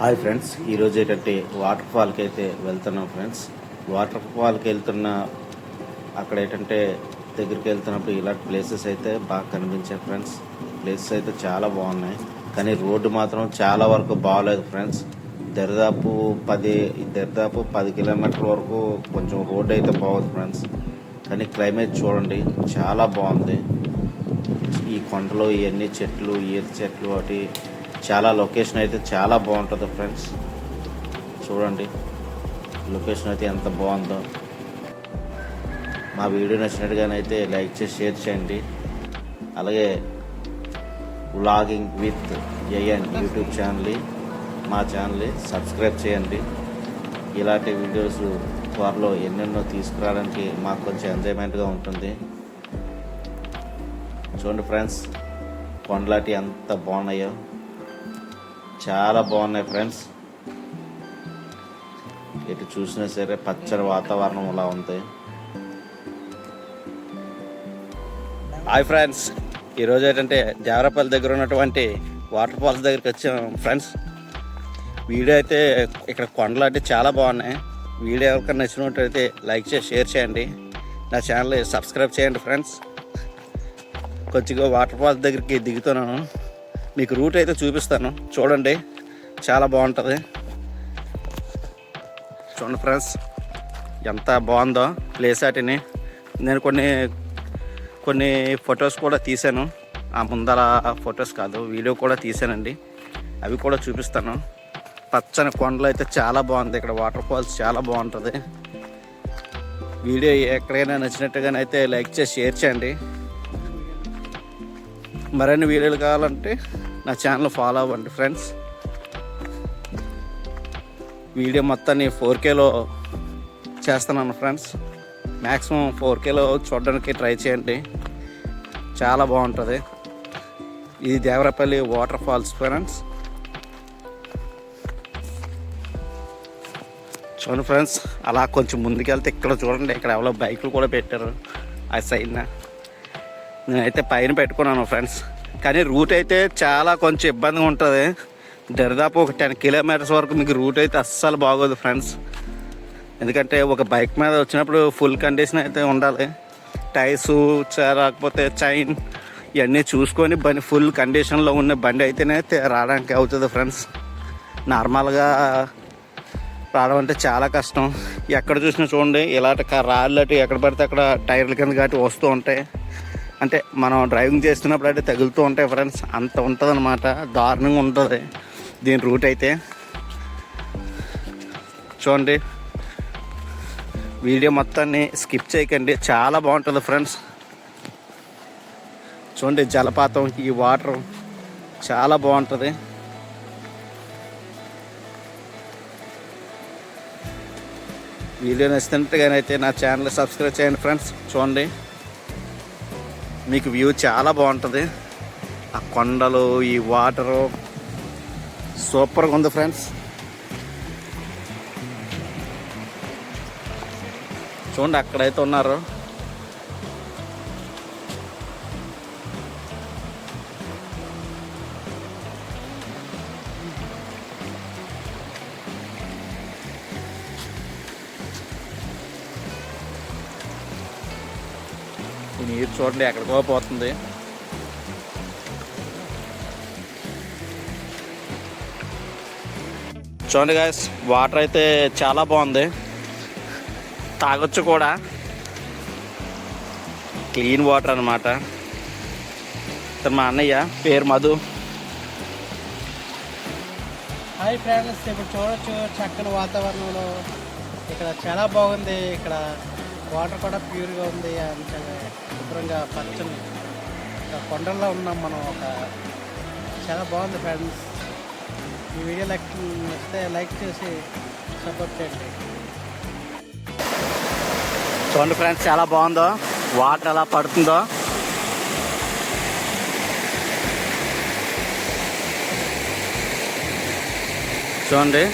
Hi friends ఈరోజు ఏంటంటే water ఫాల్కి అయితే వెళ్తున్నాం ఫ్రెండ్స్. వాటర్ ఫాల్కి వెళ్తున్న అక్కడ ఏంటంటే దగ్గరికి వెళ్తున్నప్పుడు ఇలాంటి ప్లేసెస్ అయితే బాగా కనిపించాయి ఫ్రెండ్స్. ప్లేసెస్ అయితే చాలా బాగున్నాయి. కానీ రోడ్డు మాత్రం చాలా వరకు బాగలేదు ఫ్రెండ్స్. దరిదాపు పది దరిదాపు పది కిలోమీటర్ల వరకు కొంచెం రోడ్డు అయితే బాగుంది ఫ్రెండ్స్. కానీ క్లైమేట్ చూడండి చాలా బాగుంది. ఈ కొండలు ఇవన్నీ చెట్లు ఈత చెట్లు వాటి చాలా లొకేషన్ అయితే చాలా బాగుంటుంది ఫ్రెండ్స్ చూడండి లొకేషన్ అయితే ఎంత బాగుందో. మా వీడియో నచ్చినట్టుగానైతే లైక్ చేసి షేర్ చేయండి. అలాగే వ్లాగింగ్ విత్ జయన్ యూట్యూబ్ ఛానల్ని మా ఛానల్ని సబ్స్క్రైబ్ చేయండి. ఇలాంటి వీడియోస్ త్వరలో ఎన్నెన్నో తీసుకురావడానికి మాకు కొంచెం ఎంజాయ్మెంట్గా ఉంటుంది. చూడండి ఫ్రెండ్స్ కొండలాటి ఎంత బాగున్నాయో. చాలా బాగున్నాయి ఫ్రెండ్స్. ఎటు చూసినా సరే పచ్చని వాతావరణం అలా ఉంది. Hi friends. ఈరోజు ఏంటంటే దేవరపల్లి దగ్గర ఉన్నటువంటి వాటర్ ఫాల్స్ దగ్గరికి వచ్చాం ఫ్రెండ్స్. వీడియో అయితే ఇక్కడ కొండలు అంటే చాలా బాగున్నాయి. వీడియో ఎవరికైనా నచ్చినట్టయితే లైక్ చేసి షేర్ చేయండి. నా ఛానల్ సబ్స్క్రైబ్ చేయండి ఫ్రెండ్స్. కొద్దిగా వాటర్ ఫాల్స్ దగ్గరికి దిగుతున్నాను. మీకు రూట్ అయితే చూపిస్తాను. చూడండి చాలా బాగుంటుంది. చూడండి ఫ్రెండ్స్ ఎంత బాగుందో ప్లేస్ వాటిని నేను కొన్ని కొన్ని ఫొటోస్ కూడా తీశాను. ఆ ముందర ఫొటోస్ కాదు వీడియో కూడా తీశానండి. అవి కూడా చూపిస్తాను. పచ్చని కొండలు అయితే చాలా బాగుంది. ఇక్కడ వాటర్ ఫాల్స్ చాలా బాగుంటుంది. వీడియో ఎక్కడైనా నచ్చినట్టుగానైతే లైక్ చేసి షేర్ చేయండి. మరిన్ని వీడియోలు కావాలంటే నా ఛానల్ ఫాలో అవ్వండి ఫ్రెండ్స్. వీడియో మొత్తాన్ని ఫోర్ కేలో చేస్తున్నాను ఫ్రెండ్స్. మ్యాక్సిమం ఫోర్ కేలో చూడడానికి ట్రై చేయండి. చాలా బాగుంటుంది. ఇది దేవరపల్లి వాటర్ ఫాల్స్ ఫ్రెండ్స్. చూడండి ఫ్రెండ్స్ అలా కొంచెం ముందుకెళ్తే ఇక్కడ చూడండి ఇక్కడ ఎవరో బైకులు కూడా పెట్టారు ఆ సైడ్న. నేనైతే పైన పెట్టుకున్నాను ఫ్రెండ్స్ కానీ రూట్ అయితే చాలా కొంచెం ఇబ్బందిగా ఉంటుంది. దరిదాపు ఒక టెన్ కిలోమీటర్స్ వరకు మీకు రూట్ అయితే అస్సలు బాగోదు ఫ్రెండ్స్ ఎందుకంటే ఒక బైక్ మీద వచ్చినప్పుడు ఫుల్ కండిషన్ అయితే ఉండాలి. టైర్స్ రాకపోతే చైన్ ఇవన్నీ చూసుకొని బండి ఫుల్ కండిషన్లో ఉన్న బండి అయితేనే రావడానికి అవుతుంది ఫ్రెండ్స్ నార్మల్గా రావడం అంటే చాలా కష్టం. ఎక్కడ చూసినా చూడండి ఇలాంటి రాళ్ళు అటు ఎక్కడ పడితే అక్కడ టైర్ల కింద కాటి వస్తూ ఉంటాయి. అంటే మనం డ్రైవింగ్ చేస్తున్నప్పుడు అయితే తగులుతూ ఉంటాయి ఫ్రెండ్స్ అంత ఉంటుంది అనమాట దారుణంగా ఉంటుంది. దీని రూట్ అయితే. చూడండి. వీడియో మొత్తాన్ని స్కిప్ చేయకండి. చాలా బాగుంటుంది ఫ్రెండ్స్ చూడండి జలపాతం ఈ వాటర్ చాలా బాగుంటుంది. వీడియో నచ్చినట్టుగానైతే నా ఛానల్ సబ్స్క్రైబ్ చేయండి ఫ్రెండ్స్ చూడండి. మీకు వ్యూ చాలా బాగుంటుంది. ఆ కొండలు ఈ వాటరు సూపర్గా ఉంది ఫ్రెండ్స్. చూడండి అక్కడైతే ఉన్నారు. ఈ నీరు చూడండి ఎక్కడికో పోతుంది. చూడండి గాయస్ వాటర్ అయితే చాలా బాగుంది. తాగొచ్చు కూడా. క్లీన్ వాటర్ అనమాట మా అన్నయ్య పేరు మధు. హాయ్ ఫ్రెండ్స్ ఇప్పుడు చూడొచ్చు చక్కని వాతావరణంలో. ఇక్కడ చాలా బాగుంది. ఇక్కడ వాటర్ కూడా ప్యూర్గా ఉంది. అంతగా శుభ్రంగా పచ్చని కొండల్లో ఉన్నాం మనం ఒక చాలా బాగుంది ఫ్రెండ్స్. ఈ వీడియో లైక్ నచ్చితే లైక్ చేసి సపోర్ట్ చేయండి. చూడండి ఫ్రెండ్స్ చాలా బాగుందో? వాటర్ ఎలా పడుతుందో? చూడండి.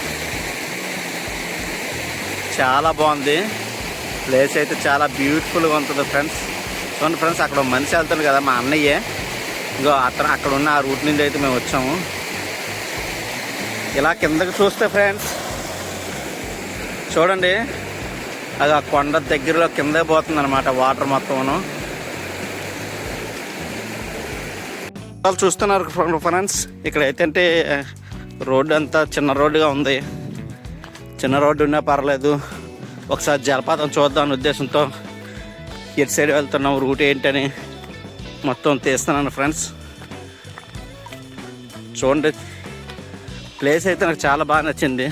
చాలా బాగుంది. ప్లేస్ అయితే చాలా బ్యూటిఫుల్గా ఉంటుంది ఫ్రెండ్స్. చూడండి ఫ్రెండ్స్ అక్కడ మనిషి వెళ్తుంది కదా మా అన్నయ్యే. ఇంకో అతను అక్కడ ఉన్న ఆ రూట్ నుండి అయితే మేము వచ్చాము. ఇలా కిందకి చూస్తే ఫ్రెండ్స్ చూడండి అది ఆ కొండ దగ్గరలో కిందే పోతుంది అనమాట వాటర్ మొత్తమును. వాళ్ళు చూస్తున్నారు ఫ్రెండ్స్ ఇక్కడ అయితే రోడ్డు అంతా చిన్న రోడ్డుగా ఉంది. చిన్న రోడ్డు ఉన్నా పర్లేదు. ఒకసారి జలపాతం చూద్దాం ఉద్దేశంతో ఎటు సైడ్ వెళ్తున్నాం రూట్ ఏంటని మొత్తం తీస్తున్నాను ఫ్రెండ్స్. చూడండి. ప్లేస్ అయితే నాకు చాలా బాగా నచ్చింది.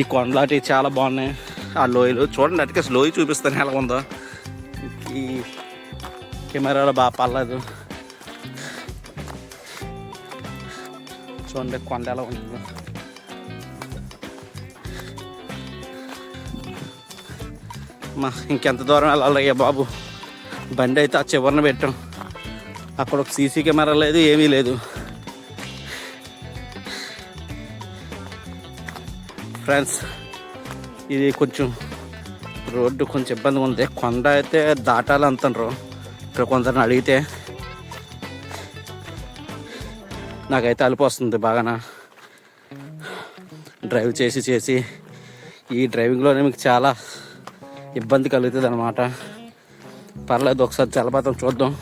ఈ కొండలాంటివి చాలా బాగున్నాయి. ఆ లోయలు. చూడండి అటుకే లోయ చూపిస్తాను. ఎలా ఉందో. ఈ కెమెరాలో బాగా పర్లేదు. చూడండి కొండ ఎలా ఉంటుందో మా ఇంకెంత దూరం వెళ్ళాలయ్యా బాబు? బండి అయితే ఆ చివరిన పెట్టాం. అక్కడ ఒక సీసీ కెమెరా లేదు ఏమీ లేదు. ఫ్రెండ్స్ ఇది కొంచెం రోడ్డు కొంచెం ఇబ్బందిగా ఉంది. కొండ అయితే దాటాలి అంటారు ఇక్కడ కొందరిని అడిగితే నాకైతే అలుపు వస్తుంది బాగానా. డ్రైవ్ చేసి చేసి ఈ డ్రైవింగ్లోనే మీకు చాలా ఇబ్బంది కలుగుతుంది అనమాట పర్లేదు ఒకసారి జలపాతం చూద్దాం.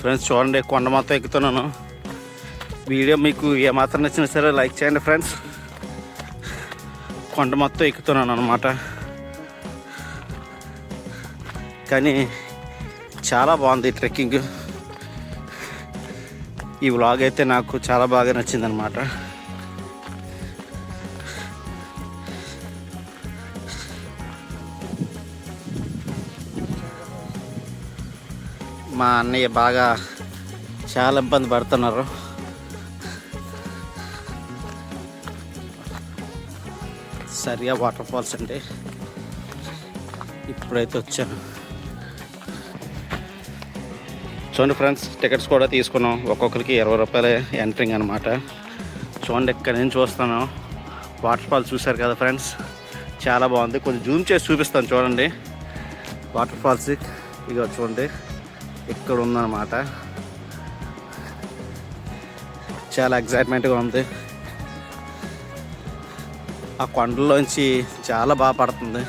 ఫ్రెండ్స్ చూడండి కొండ మొత్తం ఎక్కుతున్నాను. వీడియో మీకు ఏమాత్రం నచ్చినా సరే లైక్ చేయండి ఫ్రెండ్స్. కొండ మొత్తం ఎక్కుతున్నాను అనమాట కానీ చాలా బాగుంది ట్రెక్కింగ్. ఈ వ్లాగ్ అయితే నాకు చాలా బాగా నచ్చిందనమాట మా అన్నయ్య బాగా చాలా ఇబ్బంది పడుతున్నారు. సరిగా వాటర్ ఫాల్స్ అంటే ఇప్పుడైతే వచ్చాను. చూడండి ఫ్రెండ్స్ టికెట్స్ కూడా తీసుకున్నాం. ఒక్కొక్కరికి ఇరవై రూపాయలే ఎంట్రింగ్ అనమాట చూడండి ఇక్కడ నుంచి చూస్తాను వాటర్ ఫాల్ చూశారు కదా ఫ్రెండ్స్. చాలా బాగుంది. కొంచెం జూమ్ చేసి చూపిస్తాను చూడండి. వాటర్ ఫాల్స్ ఇక చూడండి. ఇక్కడ ఉందన్నమాట. చాలా ఎగ్జైట్మెంట్గా ఉంది. ఆ కొండలోంచి చాలా బాగా పడుతుంది.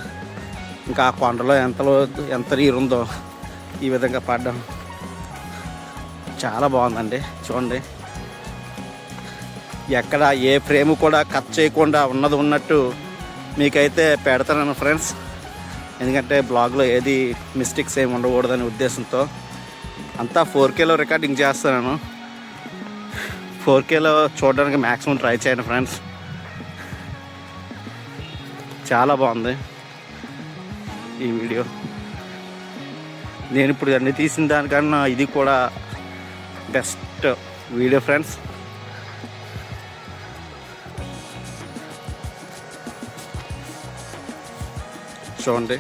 ఇంకా ఆ కొండలో ఎంతలో ఎంత నీరు ఉందో ఈ విధంగా పడ్డం. చాలా బాగుందండి. చూడండి. ఎక్కడ ఏ ఫ్రేమ్ కూడా కట్ చేయకుండా ఉన్నది ఉన్నట్టు మీకైతే పెడతాను ఫ్రెండ్స్. ఎందుకంటే బ్లాగ్లో ఏది మిస్టేక్స్ ఏమి ఉండకూడదనే ఉద్దేశంతో అంతా ఫోర్ కేలో రికార్డింగ్ చేస్తున్నాను. ఫోర్ కేలో చూడడానికి మ్యాక్సిమం ట్రై చేయండి ఫ్రెండ్స్. చాలా బాగుంది ఈ వీడియో. నేను ఇప్పుడు అన్ని తీసిన దానికన్నా ఇది కూడా బెస్ట్ వీడియో ఫ్రెండ్స్. చూడండి.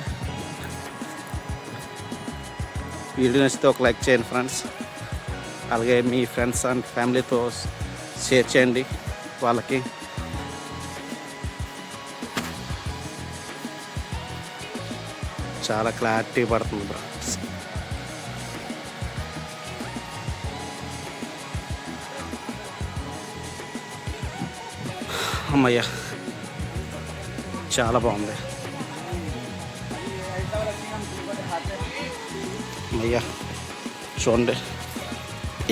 వీడియో నచ్చితే ఒక లైక్ చేయండి ఫ్రెండ్స్. అలాగే మీ ఫ్రెండ్స్ అండ్ ఫ్యామిలీతో షేర్ చేయండి వాళ్ళకి. చాలా క్లారిటీ పడుతుంది బ్రా. అమ్మయ్య. చాలా బాగుంది. అమ్మయ్యా చూడండి.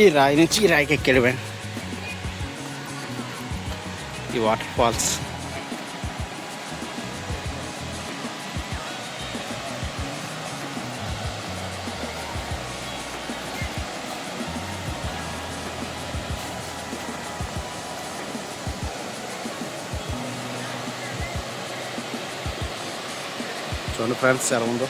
ఈ రాయి నుంచి ఈ రాయికి ఎక్కాడు ఈ వాటర్ ఫాల్స్. చూడండి ఫ్రెండ్స్ ఎలా ఉందో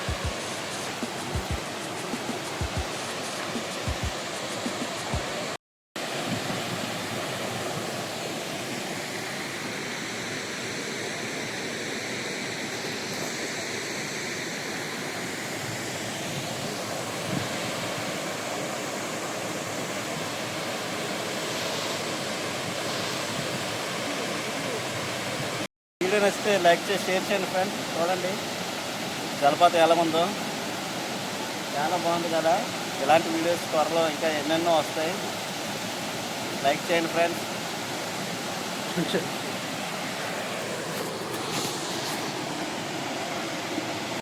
వీడియో నచ్చితే లైక్ చేసి షేర్ చేయండి ఫ్రెండ్స్. చూడండి. జలపాతం ఎలా ఉందో చాలా బాగుంది కదా. ఇలాంటి వీడియోస్ త్వరలో ఇంకా ఎన్నెన్నో వస్తాయి. లైక్ చేయండి ఫ్రెండ్స్.